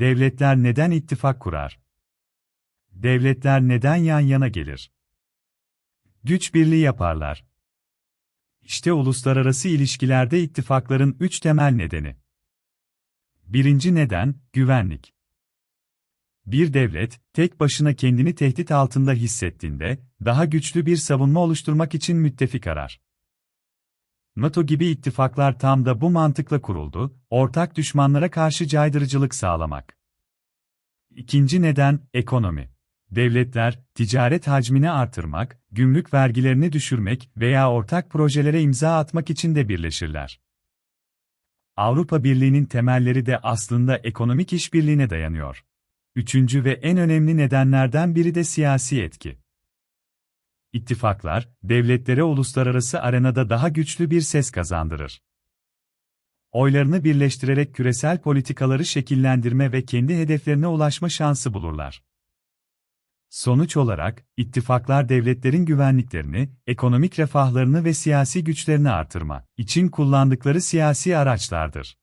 Devletler neden ittifak kurar? Devletler neden yan yana gelir? Güç birliği yaparlar. İşte uluslararası ilişkilerde ittifakların üç temel nedeni. Birinci neden, güvenlik. Bir devlet, tek başına kendini tehdit altında hissettiğinde, daha güçlü bir savunma oluşturmak için müttefik arar. NATO gibi ittifaklar tam da bu mantıkla kuruldu, ortak düşmanlara karşı caydırıcılık sağlamak. İkinci neden, ekonomi. Devletler, ticaret hacmini artırmak, gümrük vergilerini düşürmek veya ortak projelere imza atmak için de birleşirler. Avrupa Birliği'nin temelleri de aslında ekonomik işbirliğine dayanıyor. Üçüncü ve en önemli nedenlerden biri de siyasi etki. İttifaklar, devletlere uluslararası arenada daha güçlü bir ses kazandırır. Oylarını birleştirerek küresel politikaları şekillendirme ve kendi hedeflerine ulaşma şansı bulurlar. Sonuç olarak, ittifaklar devletlerin güvenliklerini, ekonomik refahlarını ve siyasi güçlerini artırma için kullandıkları siyasi araçlardır.